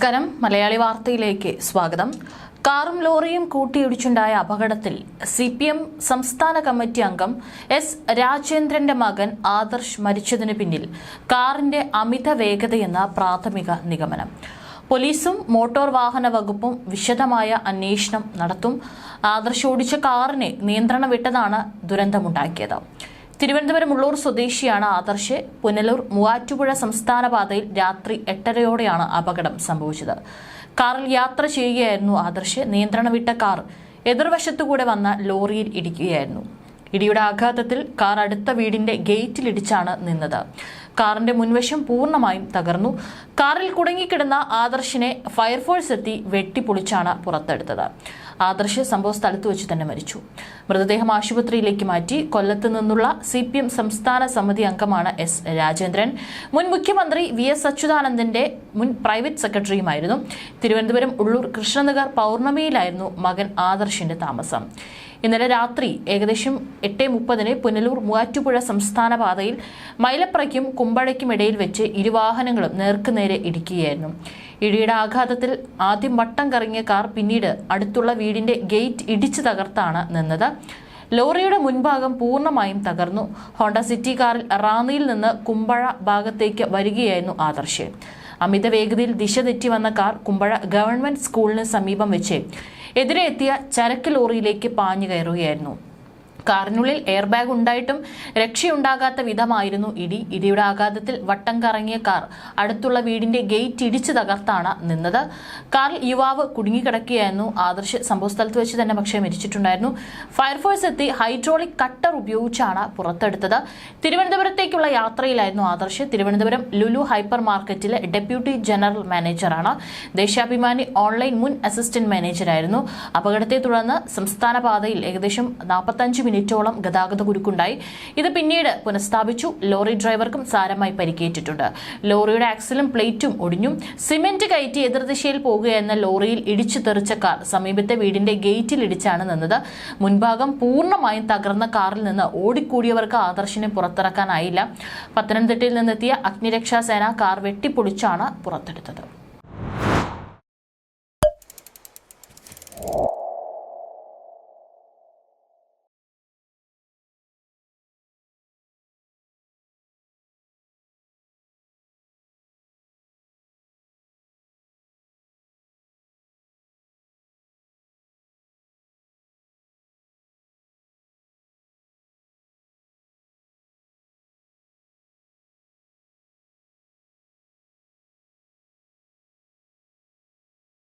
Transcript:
നമസ്കാരം. മലയാളി വാർത്തയിലേക്ക് സ്വാഗതം. കാറും ലോറിയും കൂട്ടിയിടിച്ചുണ്ടായ അപകടത്തിൽ സി പി എം സംസ്ഥാന കമ്മിറ്റി അംഗം എസ് രാജേന്ദ്രന്റെ മകൻ ആദർശ് മരിച്ചതിന് പിന്നിൽ കാറിന്റെ അമിത വേഗതയെന്ന പ്രാഥമിക നിഗമനം. പോലീസും മോട്ടോർ വാഹന വകുപ്പും വിശദമായ അന്വേഷണം നടത്തും. ആദർശ് ഓടിച്ച കാറിനെ നിയന്ത്രണം വിട്ടതാണ് ദുരന്തമുണ്ടാക്കിയത്. തിരുവനന്തപുരം ഉള്ളൂർ സ്വദേശിയാണ് ആദർശ്. പുനലൂർ മൂവാറ്റുപുഴ സംസ്ഥാന പാതയിൽ രാത്രി എട്ടരയോടെയാണ് അപകടം സംഭവിച്ചത്. കാറിൽ യാത്ര ചെയ്യുകയായിരുന്നു ആദർശ്. നിയന്ത്രണം വിട്ട കാർ എതിർവശത്തുകൂടെ വന്ന ലോറിയിൽ ഇടിക്കുകയായിരുന്നു. ഇടിയുടെ ആഘാതത്തിൽ കാർ അടുത്ത വീടിന്റെ ഗേറ്റിലിടിച്ചാണ് നിന്നത്. കാറിന്റെ മുൻവശം പൂർണമായും തകർന്നു. കാറിൽ കുടുങ്ങിക്കിടന്ന ആദർശിനെ ഫയർഫോഴ്സ് എത്തി വെട്ടിപ്പൊളിച്ചാണ് പുറത്തെടുത്തത്. ആദർശ് സംഭവ സ്ഥലത്ത് വെച്ച് തന്നെ മരിച്ചു. മൃതദേഹം ആശുപത്രിയിലേക്ക് മാറ്റി കൊല്ലത്ത് നിന്നുള്ള സി പി എം സംസ്ഥാന സമിതി അംഗമാണ് എസ് രാജേന്ദ്രൻ. മുൻ മുഖ്യമന്ത്രി വി എസ് അച്യുതാനന്ദന്റെ മുൻ പ്രൈവറ്റ് സെക്രട്ടറിയുമായിരുന്നു. തിരുവനന്തപുരം ഉള്ളൂർ കൃഷ്ണനഗർ പൗർണമിയിലായിരുന്നു മകൻ ആദർശിന്റെ താമസം. ഇന്നലെ രാത്രി ഏകദേശം എട്ട് മുപ്പതിന് പുനലൂർ മൂവാറ്റുപുഴ സംസ്ഥാന പാതയിൽ മൈലപ്രയ്ക്കും ഇടയിൽ വെച്ച് ഇരുവാഹനങ്ങളും നേർക്കുനേരെ ഇടിക്കുകയായിരുന്നു. ഇടിയുടെ ആഘാതത്തിൽ ആദ്യം വട്ടം കറങ്ങിയ കാർ പിന്നീട് അടുത്തുള്ള വീടിന്റെ ഗേറ്റ് ഇടിച്ചു തകർത്താണ് നിന്നത്. ലോറിയുടെ മുൻഭാഗം പൂർണമായും തകർന്നു. ഹോണ്ട സിറ്റി കാറിൽ റാന്നിയിൽ നിന്ന് കുമ്പഴ ഭാഗത്തേക്ക് വരികയായിരുന്നു ആദർശ്. അമിത വേഗതയിൽ ദിശ തെറ്റി വന്ന കാർ കുമ്പഴ ഗവൺമെന്റ് സ്കൂളിന് സമീപം വെച്ച് എതിരെ എത്തിയ ചരക്ക് ലോറിയിലേക്ക് പാഞ്ഞു കയറുകയായിരുന്നു. കാറിനുള്ളിൽ എയർ ബാഗ് ഉണ്ടായിട്ടും രക്ഷയുണ്ടാകാത്ത വിധമായിരുന്നു ഇടി. ഇടിയുടെ ആഘാതത്തിൽ വട്ടം കറങ്ങിയ കാർ അടുത്തുള്ള വീടിന്റെ ഗേറ്റ് ഇടിച്ചു തകർത്താണ് നിന്നത്. കാറിൽ യുവാവ് കുടുങ്ങിക്കിടക്കുകയായിരുന്നു. ആദർശ് സംഭവസ്ഥലത്ത് വെച്ച് തന്നെ പക്ഷേ മരിച്ചിട്ടുണ്ടായിരുന്നു. ഫയർഫോഴ്സ് എത്തി ഹൈഡ്രോളിക് കട്ടർ ഉപയോഗിച്ചാണ് പുറത്തെടുത്തത്. തിരുവനന്തപുരത്തേക്കുള്ള യാത്രയിലായിരുന്നു ആദർശ്. തിരുവനന്തപുരം ലുലു ഹൈപ്പർ മാർക്കറ്റിലെ ഡെപ്യൂട്ടി ജനറൽ മാനേജറാണ്. ദേശാഭിമാനി ഓൺലൈൻ മുൻ അസിസ്റ്റന്റ് മാനേജറായിരുന്നു അപകടത്തെ തുടർന്ന് സംസ്ഥാന പാതയിൽ ഏകദേശം നാൽപ്പത്തഞ്ച് മിനിറ്റോളം ഗതാഗത കുരുക്കുണ്ടായി. ഇത് പിന്നീട് പുനഃസ്ഥാപിച്ചു. ലോറി ഡ്രൈവർക്കും സാരമായി പരിക്കേറ്റിട്ടുണ്ട്. ലോറിയുടെ ആക്സിലും പ്ലേറ്റും ഒടിഞ്ഞു. സിമെന്റ് കയറ്റി എതിർദിശയിൽ പോകുകയെന്ന ലോറിയിൽ ഇടിച്ചു തെറിച്ച കാർ സമീപത്തെ വീടിന്റെ ഗേറ്റിൽ ഇടിച്ചാണ് നിന്നത്. മുൻഭാഗം പൂർണമായും തകർന്ന കാറിൽ നിന്ന് ഓടിക്കൂടിയവർക്ക് ആദർശിനെ പുറത്തിറക്കാനായില്ല. പത്തനംതിട്ടയിൽ നിന്നെത്തിയ അഗ്നിരക്ഷാസേന കാർ വെട്ടിപ്പൊളിച്ചാണ് പുറത്തെടുത്തത്.